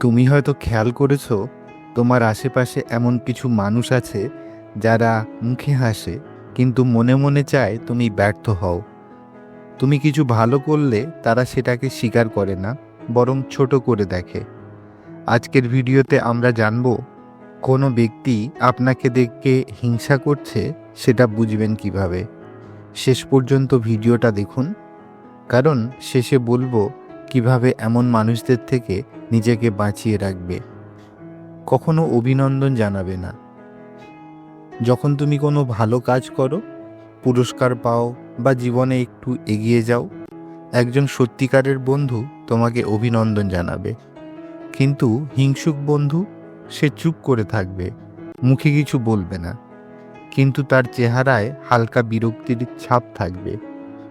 তুমি হয়তো খেয়াল করেছ, তোমার আশেপাশে এমন কিছু মানুষ আছে যারা মুখে হাসে, কিন্তু মনে মনে চায় তুমি ব্যর্থ হও। তুমি কিছু ভালো করলে তারা সেটাকে স্বীকার করে না, বরং ছোট করে দেখে। আজকের ভিডিওতে আমরা জানব, কোনো ব্যক্তি আপনাকে দেখে হিংসা করছে সেটা বুঝবেন কীভাবে। শেষ পর্যন্ত ভিডিওটা দেখুন, কারণ শেষে বলব কীভাবে এমন মানুষদের থেকে নিজেকে বাঁচিয়ে রাখবে? কখনো অভিনন্দন জানাবে না। যখন তুমি কোনো ভালো কাজ করো, পুরস্কার পাও বা জীবনে একটু এগিয়ে যাও, একজন সত্যিকারের বন্ধু তোমাকে অভিনন্দন জানাবে। কিন্তু হিংসুক বন্ধু, সে চুপ করে থাকবে, মুখে কিছু বলবে না। কিন্তু তার চেহারায় হালকা বিরক্তির ছাপ থাকবে।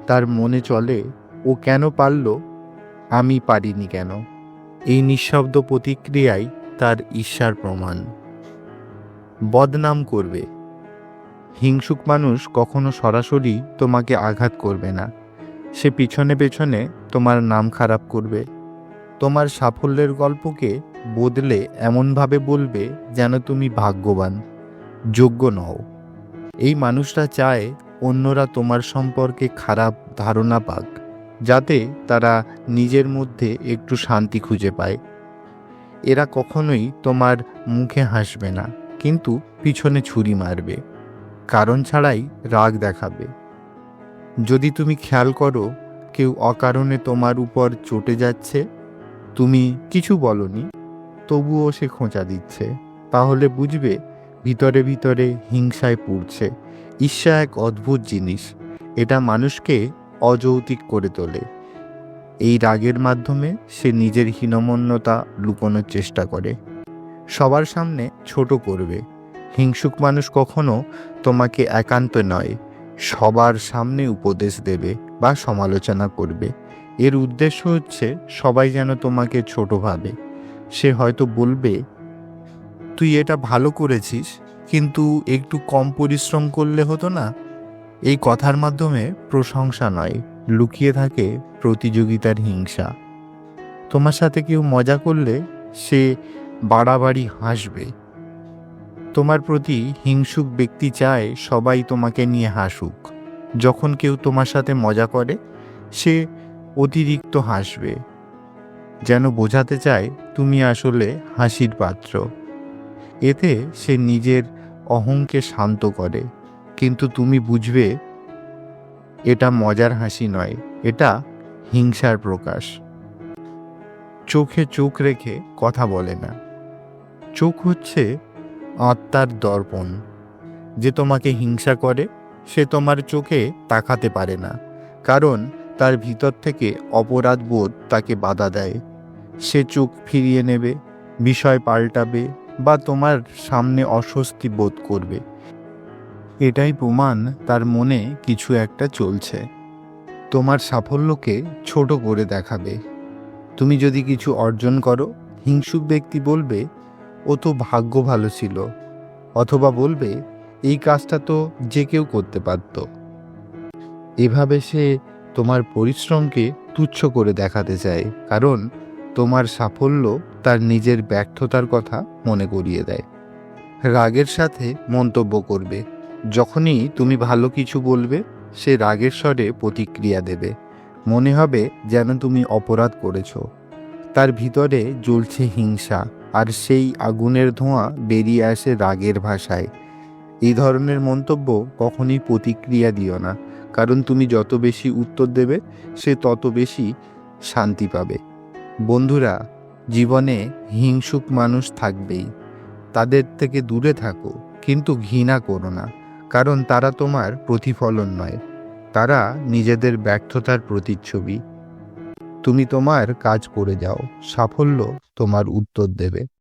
তার মনে চলে, ও কেন পারল? আমি পারিনি কেন? এই নিঃশব্দ প্রতিক্রিয়াই তার ঈর্ষার প্রমাণ। বদনাম করবে। হিংসুক মানুষ কখনো সরাসরি তোমাকে আঘাত করবে না। সে পিছনে পেছনে তোমার নাম খারাপ করবে। তোমার সাফল্যের গল্পকে বদলে এমনভাবে বলবে যেন তুমি ভাগ্যবান, যোগ্য নও। এই মানুষরা চায় অন্যরা তোমার সম্পর্কে খারাপ ধারণা পাক। যাতে তারা নিজের মধ্যে একটু শান্তি খুঁজে পায়। এরা কখনোই তোমার মুখে হাসবে না, কিন্তু পিছনে ছুরি মারবে। কারণ ছাড়াই রাগ দেখাবে। যদি তুমি খেয়াল করো, কেউ অকারণে তোমার উপর চটে যাচ্ছে, তুমি কিছু বলনি, তবুও সে খোঁচা দিচ্ছে। তাহলে বুঝবে, ভিতরে ভিতরে হিংসায় পুড়ছে। ঈর্ষা এক অদ্ভুত জিনিস। এটা মানুষকে অযৌতিক করে তোলে। এই রাগের মাধ্যমে সে নিজের হীনমন্যতা লুকোনোর চেষ্টা করে। সবার সামনে ছোট করবে। হিংসুক মানুষ কখনো তোমাকে একান্ত নয়, সবার সামনে উপদেশ দেবে বা সমালোচনা করবে। এর উদ্দেশ্য হচ্ছে সবাই যেন তোমাকে ছোট ভাবে। সে হয়তো বলবে, তুই এটা ভালো করেছিস, কিন্তু একটু কম পরিশ্রম করলে হতো না? এই কথার মাধ্যমে প্রশংসা নয়, লুকিয়ে থাকে প্রতিযোগিতার হিংসা। তোমার সাথে কেউ মজা করলে সে বাড়াবাড়ি হাসবে। তোমার প্রতি হিংসুক ব্যক্তি চায় সবাই তোমাকে নিয়ে হাসুক। যখন কেউ তোমার সাথে মজা করে, সে অতিরিক্ত হাসবে। যেন বোঝাতে চায়, তুমি আসলে হাসির পাত্র। এতে সে নিজের অহংকে শান্ত করে। কিন্তু তুমি বুঝবে, এটা মজার হাসি নয়, এটা হিংসার প্রকাশ। চোখে চোখ রেখে কথা বলে না। চোখ হচ্ছে আত্মার দর্পণ। যে তোমাকে হিংসা করে, সে তোমার চোখে তাকাতে পারে না, কারণ তার ভিতর থেকে অপরাধ বোধ তাকে বাধা দেয়। সে চোখ ফিরিয়ে নেবে, বিষয় পাল্টাবে বা তোমার সামনে অস্বস্তি বোধ করবে। এটাই প্রমাণ তার মনে কিছু একটা চলছে। তোমার সাফল্যকে ছোট করে দেখাবে। তুমি যদি কিছু অর্জন করো, হিংসুক ব্যক্তি বলবে, ও তো ভাগ্য ভালো ছিল। অথবা বলবে, এই কাজটা তো যে কেউ করতে পারত। এভাবে সে তোমার পরিশ্রমকে তুচ্ছ করে দেখাতে চায়, কারণ তোমার সাফল্য তার নিজের ব্যর্থতার কথা মনে করিয়ে দেয়। রাগের সাথে মন্তব্য করবে। যখনই তুমি ভালো কিছু বলবে, সে রাগের স্বরে প্রতিক্রিয়া দেবে। মনে হবে যেন তুমি অপরাধ করেছ। তার ভিতরে জ্বলছে হিংসা, আর সেই আগুনের ধোঁয়া বেরিয়ে আসে রাগের ভাষায়। এই ধরনের মন্তব্য কখনই প্রতিক্রিয়া দিও না, কারণ তুমি যত বেশি উত্তর দেবে, সে তত বেশি শান্তি পাবে। বন্ধুরা, জীবনে হিংসুক মানুষ থাকবেই। তাদের থেকে দূরে থাকো, কিন্তু ঘৃণা করো না। কারণ তারা তোমার প্রতিফলন নয়। তারা নিজেদের ব্যর্থতার প্রতিচ্ছবি। তুমি তোমার কাজ করে যাও, সাফল্য তোমার উত্তর দেবে।